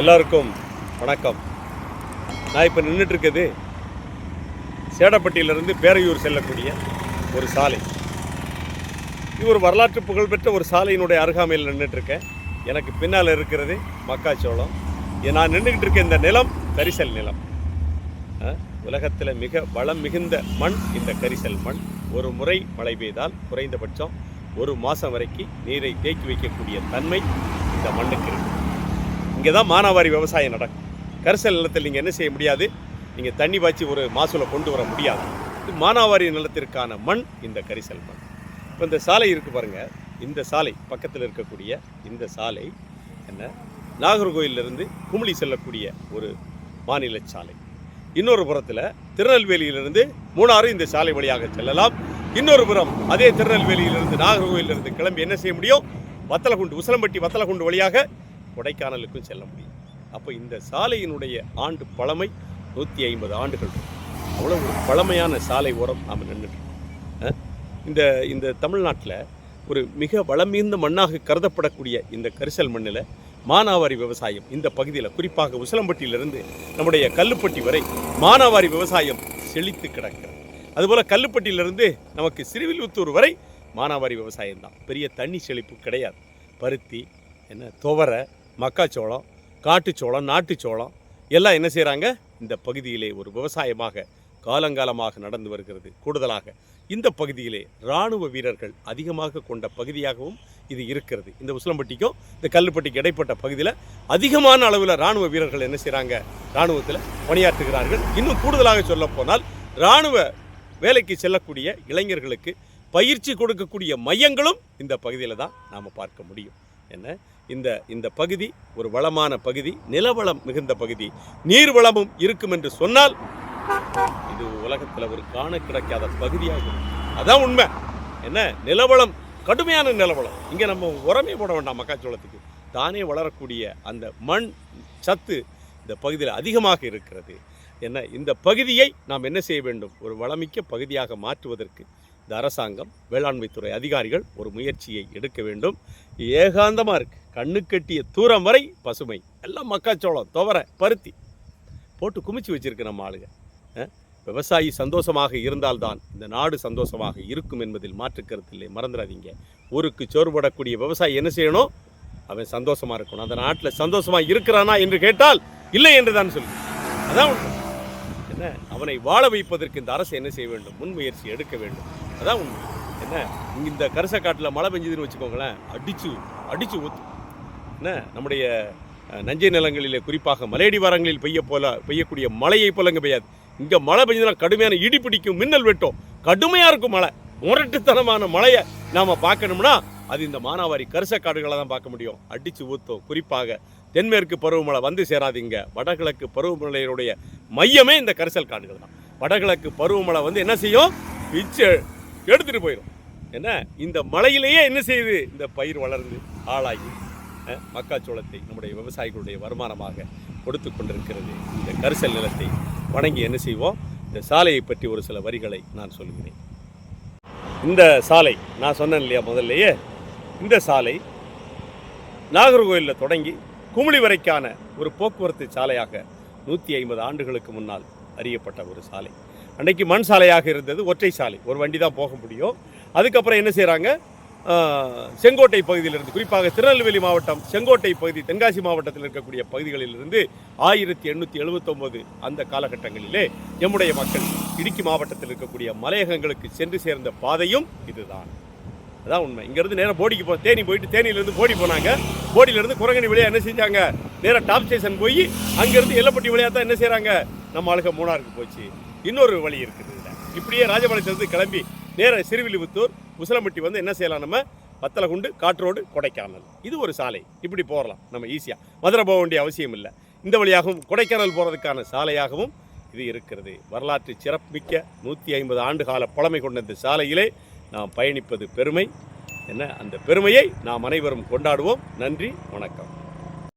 எல்லாருக்கும் வணக்கம். நான் இப்போ நின்றுட்டுருக்குது சேடப்பட்டியிலிருந்து பேரையூர் செல்லக்கூடிய ஒரு சாலை. இது ஒரு வரலாற்று புகழ்பெற்ற ஒரு சாலையினுடைய அருகாமையில் நின்றுட்டுருக்கேன் எனக்கு பின்னால் இருக்கிறது மக்காச்சோளம். நான் நின்றுக்கிட்டு இருக்க இந்த நிலம் கரிசல் நிலம். உலகத்தில் மிக வளம் மிகுந்த மண் இந்த கரிசல் மண். ஒரு முறை மழை பெய்தால் குறைந்தபட்சம் ஒரு மாதம் வரைக்கும் நீரை தேக்கி வைக்கக்கூடிய தன்மை இந்த மண்ணுக்கு இருக்கு. இங்கே தான் மானாவாரி விவசாயம் நடக்கும். கரிசல் நிலத்தில் நீங்கள் என்ன செய்ய முடியாது? நீங்கள் தண்ணி பாய்ச்சி ஒரு மாசூலை கொண்டு வர முடியாது. இது மானாவாரி நிலத்திற்கான மண் இந்த கரிசல் மண். இப்போ இந்த சாலை இருக்குது பாருங்கள் இந்த சாலை பக்கத்தில் இருக்கக்கூடிய இந்த சாலை என்ன? நாகர்கோயிலிருந்து குமிளி செல்லக்கூடிய ஒரு மாநில சாலை. இன்னொரு புறத்தில் திருநெல்வேலியிலிருந்து மூணாறு இந்த சாலை வழியாக செல்லலாம். இன்னொரு புறம் அதே திருநெல்வேலியிலிருந்து நாகர்கோயிலிருந்து கிளம்பி என்ன செய்ய முடியும்? வத்தலகுண்டு உசலம்பட்டி வத்தலகுண்டு வழியாக கொடைக்கானலுக்கும் செல்ல முடியும். அப்போ இந்த சாலையினுடைய ஆண்டு பழமை நூற்றி ஐம்பது ஆண்டுகள் அவ்வளோ ஒரு பழமையான சாலை ஓரம் நாம் நின்றுட்டுருக்கோம் இந்த இந்த தமிழ்நாட்டில் ஒரு மிக வளமிகுந்த மண்ணாக கருதப்படக்கூடிய இந்த கரிசல் மண்ணில் மானாவாரி விவசாயம் இந்த பகுதியில் குறிப்பாக உசிலம்பட்டியிலிருந்து நம்முடைய கல்லுப்பட்டி வரை மானாவாரி விவசாயம் செழித்து கிடக்கிறது. அதுபோல் கல்லுப்பட்டியிலிருந்து நமக்கு சிறுவில்புத்தூர் வரை மானாவாரி விவசாயம் தான் பெரிய தண்ணி செழிப்பு கிடையாது. பருத்தி என்ன துவரை மக்காச்சோளம் காட்டுச்சோளம் நாட்டுச்சோளம் எல்லாம் என்ன செய்கிறாங்க இந்த பகுதியிலே ஒரு விவசாயமாக காலங்காலமாக நடந்து வருகிறது. கூடுதலாக இந்த பகுதியிலே இராணுவ வீரர்கள் அதிகமாக கொண்ட பகுதியாகவும் இது இருக்கிறது. இந்த உசிலம்பட்டிக்கும் இந்த கல்லுப்பட்டிக்கு இடைப்பட்ட பகுதியில் அதிகமான அளவில் இராணுவ வீரர்கள் என்ன செய்கிறாங்க இராணுவத்தில் பணியாற்றுகிறார்கள். இன்னும் கூடுதலாக சொல்லப் போனால் இராணுவ வேலைக்கு செல்லக்கூடிய இளைஞர்களுக்கு பயிற்சி கொடுக்கக்கூடிய மையங்களும் இந்த பகுதியில் தான் நாம் பார்க்க முடியும். என்ன? இந்த இந்த பகுதி ஒரு வளமான பகுதி நிலவளம் மிகுந்த பகுதி. நீர் வளமும் இருக்கும் என்று சொன்னால் இது உலகத்தில் ஒரு காண கிடைக்காத பகுதியாகும் அதான் உண்மை. என்ன? நிலவளம் கடுமையான நிலவளம். இங்கே நம்ம உரமே போட வேண்டாம் மக்காச்சோளத்துக்கு. தானே வளரக்கூடிய அந்த மண் சத்து இந்த பகுதியில் அதிகமாக இருக்கிறது. என்ன? இந்த பகுதியை நாம் என்ன செய்ய வேண்டும்? ஒரு வளமிக்க பகுதியாக மாற்றுவதற்கு இந்த அரசாங்கம் வேளாண்மைத்துறை அதிகாரிகள் ஒரு முயற்சியை எடுக்க வேண்டும். ஏகாந்தமாக இருக்கு. கண்ணு கட்டிய தூரம் வரை பசுமை. எல்லாம் மக்காச்சோளம் துவரை பருத்தி. போட்டு குமிச்சு வச்சிருக்கு நம்ம ஆளுங்க. விவசாயி சந்தோஷமாக இருந்தால்தான் இந்த நாடு சந்தோஷமாக இருக்கும் என்பதில் மாற்று இல்லை. மறந்துடாதீங்க. ஊருக்கு சோறுபடக்கூடிய விவசாயி என்ன செய்யணும்? அவன் சந்தோஷமா இருக்கணும். அந்த நாட்டில் சந்தோஷமா இருக்கிறானா என்று கேட்டால் இல்லை என்று தான் சொல்லு அதான் என்ன? அவனை வாழ வைப்பதற்கு இந்த அரசு என்ன செய்ய வேண்டும்? முன்முயற்சி எடுக்க வேண்டும். அதான் உண்மை. என்ன? இங்கே இந்த கரிசக்காட்டில் மழை பெஞ்சதுன்னு வச்சுக்கோங்களேன் அடிச்சு அடிச்சு ஊத்து. என்ன? நம்முடைய நஞ்சை நிலங்களிலே குறிப்பாக மலையடி வாரங்களில் பெய்ய போல பெய்யக்கூடிய மழையை போல இங்கே பெய்யாது. இங்கே மழை பெஞ்சதுன்னா கடுமையான இடி பிடிக்கும் மின்னல் வெட்டும். கடுமையாக இருக்கும் மழை. முரட்டுத்தனமான மழையை நாம் பார்க்கணும்னா அது இந்த மானாவாரி கரிசக்காடுகளை தான் பார்க்க முடியும். அடித்து ஊத்தும் குறிப்பாக தென்மேற்கு பருவமழை வந்து சேராதிங்க. வடகிழக்கு பருவமழையினுடைய மையமே இந்த கரிசல் காடுகள் தான். வடகிழக்கு பருவமழை வந்து என்ன செய்யும்? பிச்சு எடுத்துட்டு போயிடும் என்ன? இந்த மழையிலேயே என்ன செய்யுது? இந்த பயிர் வளர்ந்து ஆளாகி மக்காச்சோளத்தை நம்முடைய விவசாயிகளுடைய வருமானமாக கொடுத்து கொண்டிருக்கிறது. இந்த கரிசல் நிலத்தை வணங்கி என்ன செய்வோம்? இந்த சாலையை பற்றி ஒரு சில வரிகளை நான் சொல்கிறேன். இந்த சாலை நான் சொன்னேன் இல்லையா முதல்லையே? இந்த சாலை நாகர்கோவிலில் தொடங்கி குமிழி வரைக்கான ஒரு போக்குவரத்து சாலையாக நூற்றி ஐம்பது ஆண்டுகளுக்கு முன்னால் அறியப்பட்ட ஒரு சாலை. அன்றைக்கு மண் சாலையாக இருந்தது ஒற்றை சாலை ஒரு வண்டி தான் போக முடியும். அதுக்கப்புறம் என்ன செய்கிறாங்க செங்கோட்டை பகுதியிலிருந்து குறிப்பாக திருநெல்வேலி மாவட்டம் செங்கோட்டை பகுதி தென்காசி மாவட்டத்தில் இருக்கக்கூடிய பகுதிகளிலிருந்து ஆயிரத்தி எண்ணூற்றி எழுபத்தொம்போது அந்த காலகட்டங்களிலே எம்முடைய மக்கள் இடுக்கி மாவட்டத்தில் இருக்கக்கூடிய மலையகங்களுக்கு சென்று சேர்ந்த பாதையும் இதுதான். அதான் உண்மை. இங்கேருந்து நேராக போடிக்கு போ தேனி போயிட்டு தேனியிலேருந்து போடி போனாங்க. போடியிலேருந்து குரங்கணி வழியாக என்ன செஞ்சாங்க? நேராக டாப் ஸ்டேஷன் போய் அங்கேருந்து எல்லப்பட்டி வழியாக தான் என்ன செய்கிறாங்க நம்ம ஆளுக மூணாருக்கு போச்சு. இன்னொரு வழி இருக்குது. இப்படியே ராஜபாளையத்திலிருந்து கிளம்பி நேராக சிறுவில்லிபுத்தூர் உசிலம்பட்டி வந்து என்ன செய்யலாம் நம்ம? வத்தலகுண்டு காற்றோடு கொடைக்கானல். இது ஒரு சாலை. இப்படி போகலாம். நம்ம ஈஸியாக மதுரை போக வேண்டிய அவசியம் இல்லை. இந்த வழியாகவும் கொடைக்கானல் போகிறதுக்கான சாலையாகவும் இது இருக்கிறது. வரலாற்று சிறப்புமிக்க நூற்றி ஐம்பது ஆண்டு கால பழமை கொண்ட இந்த சாலையிலே நாம் பயணிப்பது பெருமை. என்ன? அந்த பெருமையை நாம் அனைவரும் கொண்டாடுவோம். நன்றி. வணக்கம்.